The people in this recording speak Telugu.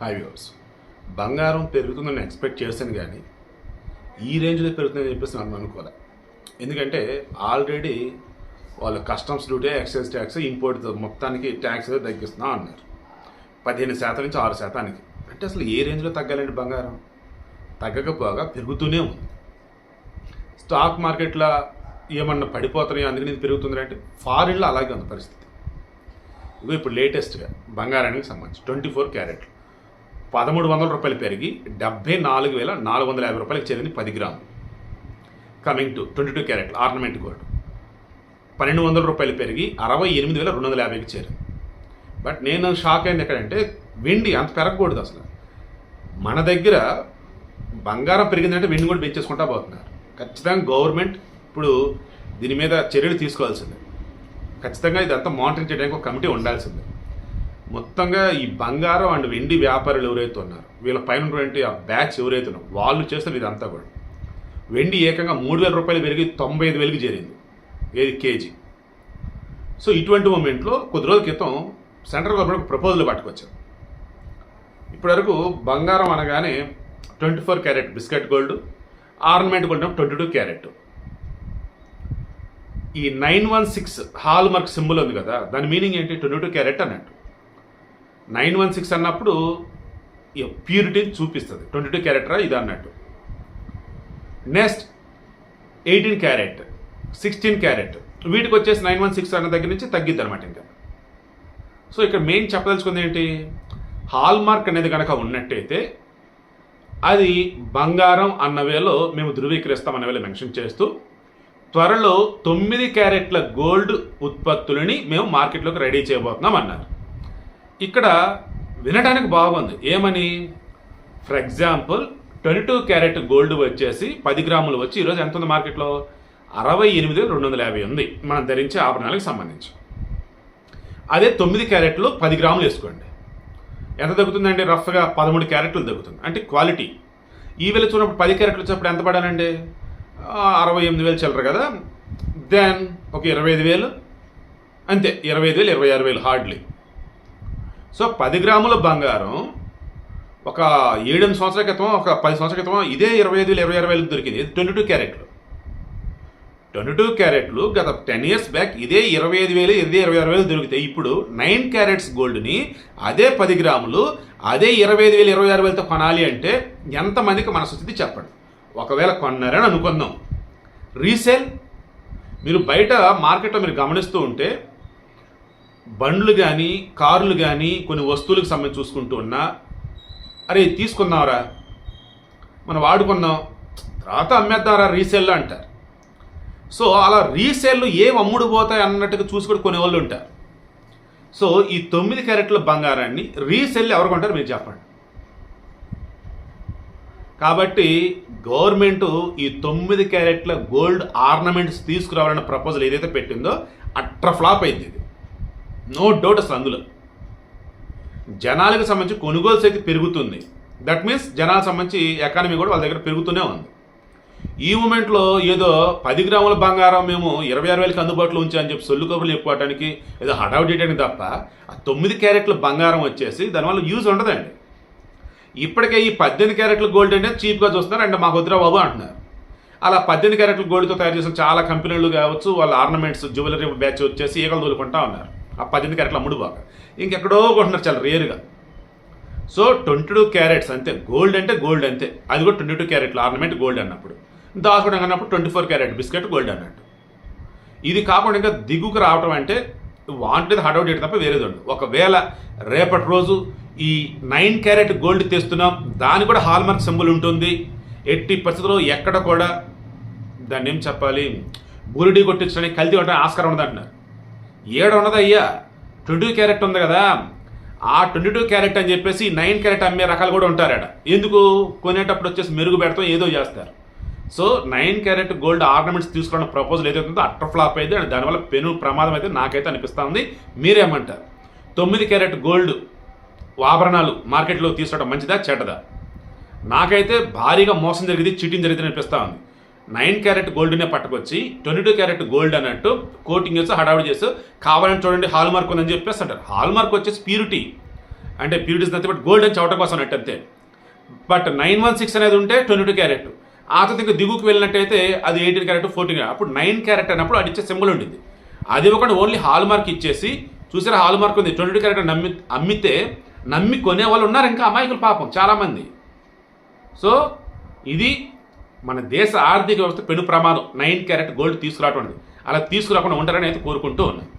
ఫైవ్ ఇయర్స్ బంగారం పెరుగుతుందని ఎక్స్పెక్ట్ చేశాను కానీ ఈ రేంజ్లో పెరుగుతుందని చెప్పేసి మనం అనుకోలే. ఎందుకంటే ఆల్రెడీ వాళ్ళు customs duty excise tax import మొత్తానికి ట్యాక్స్ తగ్గిస్తున్నా అన్నారు. పదిహేను శాతం నుంచి ఆరు శాతానికి. అంటే అసలు ఏ రేంజ్లో తగ్గాలండి బంగారం? తగ్గకపోగా పెరుగుతూనే ఉంది. స్టాక్ మార్కెట్లో ఏమన్నా పడిపోతున్నాయో అందుకని ఇది పెరుగుతుంది అంటే ఫారిన్లో అలాగే ఉంది పరిస్థితి. ఇప్పుడు లేటెస్ట్గా బంగారానికి సంబంధించి ట్వంటీ ఫోర్ క్యారెట్లు పదమూడు వందల రూపాయలు పెరిగి డెబ్బై నాలుగు వేల నాలుగు వందల యాభై రూపాయలకి చేరింది పది గ్రాములు. Coming to twenty two carat ornament gold పన్నెండు వందల రూపాయలు పెరిగి అరవై ఎనిమిది వేల రెండు వందల యాభైకి చేరింది. బట్ నేను షాక్ అయింది ఎక్కడంటే వెండి అంత పెరగకూడదు అసలు. మన దగ్గర బంగారం పెరిగిందంటే వెండి కూడా పెంచేసుకుంటా పోతున్నారు. ఖచ్చితంగా గవర్నమెంట్ ఇప్పుడు దీని మీద చర్యలు తీసుకోవాల్సిందే. ఖచ్చితంగా ఇదంతా మానిటరింగ్ చేయడానికి ఒక కమిటీ ఉండాల్సిందే. మొత్తంగా ఈ బంగారం అండ్ వెండి వ్యాపారులు ఎవరైతే ఉన్నారు వీళ్ళ పైన ఉన్నటువంటి ఆ బ్యాచ్ ఎవరైతే ఉన్నారో వాళ్ళు చేస్తారు ఇదంతా కూడా. వెండి ఏకంగా మూడు వేల రూపాయలు పెరిగి తొంభై ఐదు వేలకి చేరింది. ఏది? కేజీ. సో ఇటువంటి మూమెంట్లో కొద్ది రోజుల క్రితం సెంట్రల్ గవర్నమెంట్ ఒక ప్రపోజల్ పట్టుకొచ్చారు. ఇప్పటివరకు బంగారం అనగానే twenty four carat biscuit gold ornament gold twenty two carat. ఈ nine one six hallmark symbol ఉంది కదా దాని మీనింగ్ ఏంటి? ట్వంటీ టూ క్యారెట్ అన్నట్టు. నైన్ వన్ సిక్స్ అన్నప్పుడు ప్యూరిటీని చూపిస్తుంది. ట్వంటీ టూ క్యారెక్టరా ఇది అన్నట్టు. Next eighteen carat sixteen carat. వీటికి వచ్చేసి నైన్ వన్ సిక్స్ అన్న దగ్గర నుంచి తగ్గిద్ది అనమాట ఇంకా. సో ఇక్కడ మెయిన్ చెప్పదలుచుకుంది ఏంటి? హాల్ మార్క్ అనేది కనుక ఉన్నట్టయితే అది బంగారం అన్న వేలో మేము ధృవీకరిస్తాం అన్నవేళ మెన్షన్ చేస్తూ త్వరలో తొమ్మిది క్యారెట్ల గోల్డ్ ఉత్పత్తులని మేము మార్కెట్లోకి రెడీ చేయబోతున్నాం అన్నారు. ఇక్కడ వినడానికి బాగుంది. ఏమని? For example twenty two carat gold వచ్చేసి పది గ్రాములు వచ్చి ఈరోజు ఎంత ఉంది మార్కెట్లో? అరవై ఎనిమిది రెండు వందల యాభై ఉంది. మనం ధరించే ఆభరణాలకు సంబంధించి. అదే తొమ్మిది క్యారెట్లు పది గ్రాములు వేసుకోండి. ఎంత తగ్గుతుందండి? రఫ్గా పదమూడు క్యారెట్లు తగ్గుతుంది. అంటే క్వాలిటీ ఈ వేళ చూసినప్పుడు పది క్యారెట్లు వచ్చినప్పుడు ఎంత పడానండి అరవై ఎనిమిది వేలు చిల్లరు కదా. దెన్ ఒక ఇరవై ఐదు వేలు. అంతే ఇరవై ఐదు వేలు ఇరవై ఆరు వేలు హార్డ్లీ సో పది గ్రాముల బంగారం ఒక ఏడెనిమిది సంవత్సరాల క్రితం ఒక పది సంవత్సరాల క్రితం ఇదే ఇరవై ఐదు వేలు ఇరవై ఆరు వేలకు దొరికింది. ట్వంటీ టూ క్యారెట్లు. ట్వంటీ టూ క్యారెట్లు గత టెన్ ఇయర్స్ బ్యాక్ ఇదే ఇరవై ఐదు వేలు ఇదే ఇరవై ఆరు వేలు దొరుకుతాయి ఇప్పుడు నైన్ క్యారెట్స్ గోల్డ్ని అదే పది గ్రాములు అదే ఇరవై ఐదు వేలు ఇరవై ఆరు వేలతో కొనాలి అంటే ఎంతమందికి మనసు వచ్చింది చెప్పండి. ఒకవేళ కొన్నారని అనుకుందాం. రీసేల్. మీరు బయట మార్కెట్లో మీరు గమనిస్తూ ఉంటే బండ్లు కానీ కార్లు కానీ కొన్ని వస్తువులకు సంబంధించి చూసుకుంటూ ఉన్నా అరే తీసుకున్నావురా మనం వాడుకున్నాం తర్వాత అమ్మేద్దాంరా రీసేల్ అంటారు. సో అలా రీసేల్లు ఏం అమ్ముడు పోతాయి అన్నట్టుగా చూసి కూడా కొనేవాళ్ళు ఉంటారు. సో ఈ తొమ్మిది క్యారెట్ల బంగారాన్ని రీసెల్ ఎవరు కొంటారు మీరు చెప్పండి. కాబట్టి గవర్నమెంట్ ఈ తొమ్మిది క్యారెట్ల గోల్డ్ ఆర్నమెంట్స్ తీసుకురావాలన్న ప్రపోజల్ ఏదైతే పెట్టిందో అట్ర ఫ్లాప్ అయింది ఇది. నో డౌట్ అసలు అందులో. జనాలకు సంబంధించి కొనుగోలు శక్తి పెరుగుతుంది. దట్ మీన్స్ జనాలకు సంబంధించి ఎకానమీ కూడా వాళ్ళ దగ్గర పెరుగుతూనే ఉంది. ఈ మూమెంట్లో ఏదో పది గ్రాముల బంగారం మేము ఇరవై ఆరు వేలకి అందుబాటులో ఉంచామని చెప్పి సొల్లు కబుర్లు చెప్పుకోవడానికి ఏదో హడావు చేయడానికి తప్ప ఆ తొమ్మిది క్యారెట్ల బంగారం వచ్చేసి దానివల్ల యూజ్ ఉండదండి. ఇప్పటికే ఈ పద్దెనిమిది క్యారెట్ల గోల్డ్ అంటే చీప్గా చూస్తున్నారు అంటే మాకు వద్దురా బాబు అంటున్నారు. అలా పద్దెనిమిది క్యారెట్ల గోల్డ్తో తయారు చేసిన చాలా కంపెనీలు కావచ్చు వాళ్ళ ఆర్నమెంట్స్ జ్యువెలరీ బ్యాచ్ వచ్చేసి ఈగలు తోలుకుంటా ఉన్నారు. ఆ పద్దెనిమిది క్యారెట్లు అమ్ముడు బాగా. ఇంకెక్కడో కొంటున్నారు చాలా రేరుగా. సో ట్వంటీ టూ క్యారెట్స్ అంతే. గోల్డ్ అంటే గోల్డ్ అంతే. అది కూడా ట్వంటీ టూ క్యారెట్లు. ఆర్నమెంట్ గోల్డ్ అన్నప్పుడు. దాచుకోవడం అన్నప్పుడు twenty four carat biscuit gold అన్నట్టు. ఇది కాకుండా ఇంకా దిగుకు రావటం అంటే వాంటెడ్ హడౌట్ చేయడం తప్ప వేరేది ఉండదు. ఒకవేళ రేపటి రోజు ఈ నైన్ క్యారెట్ గోల్డ్ తెస్తున్నాం దాని కూడా హాల్మార్క్ సింబల్ ఉంటుంది. ఎట్టి పరిస్థితుల్లో ఎక్కడ కూడా దాన్ని ఏం చెప్పాలి? బురిడి కొట్టించడానికి కల్తీ ఉండడానికి ఆస్కారం ఉండదు అంటున్నారు ఏడు ఉన్నది అయ్యా? ట్వంటీ క్యారెట్ ఉంది కదా. ఆ ట్వంటీ టూ క్యారెట్ అని చెప్పేసి నైన్ క్యారెట్ అమ్మే రకాలు కూడా ఉంటారట. ఎందుకు? కొనేటప్పుడు వచ్చేసి మెరుగు పెడతాం ఏదో చేస్తారు. So nine carat gold ornaments తీసుకోవడం ప్రపోజల్ ఏదైతే ఉందో అట్టర్ ఫ్లాప్ అయితే అండ్ దానివల్ల పెను ప్రమాదం అయితే నాకైతే అనిపిస్తూ ఉంది మీరేమంటారు? తొమ్మిది క్యారెట్ గోల్డ్ ఆభరణాలు మార్కెట్లో తీసుకోవడం మంచిదా చెడ్డదా? నాకైతే భారీగా మోసం జరిగింది చీటింగ్ జరిగింది అనిపిస్తూ ఉంది. నైన్ క్యారెట్ గోల్డ్నే పట్టుకొచ్చి ట్వంటీ టూ క్యారెట్ గోల్డ్ అన్నట్టు కోటింగ్ చేసి హడావిడి చేసి కావాలని చూడండి హాల్ మార్క్ ఉందని చెప్పేసి అంటారు. హాల్ మార్క్ వచ్చేసి ప్యూరిటీ. అంటే ప్యూరిటీస్ నథింగ్ బట్ గోల్డ్ అని చవట కోసం అన్నట్టు అంతే. బట్ నైన్ వన్ సిక్స్ అనేది ఉంటే ట్వంటీ టూ క్యారెట్. ఆ తర్వాత ఇంకా దిగుకు వెళ్ళినట్టయితే అది ఎయిటీన్ క్యారెట్ ఫోర్టీన్ అప్పుడు నైన్ క్యారెట్ అన్నప్పుడు అది ఇచ్చే సింబల్ ఉండింది. అది ఇవ్వకుండా ఓన్లీ హాల్ మార్క్ ఇచ్చేసి చూసారా హాల్ మార్క్ ఉంది. ట్వంటీ టూ క్యారెట్ నమ్మి అమ్మితే నమ్మి కొనే వాళ్ళు ఉన్నారు ఇంకా అమాయకులు పాపం చాలామంది. సో ఇది మన దేశ ఆర్థిక వ్యవస్థ పెను ప్రమాదం. నైన్ క్యారెట్ గోల్డ్ తీసుకురావటం అలా తీసుకురాకుండా ఉండాలని అయితే కోరుకుంటూ ఉన్నాను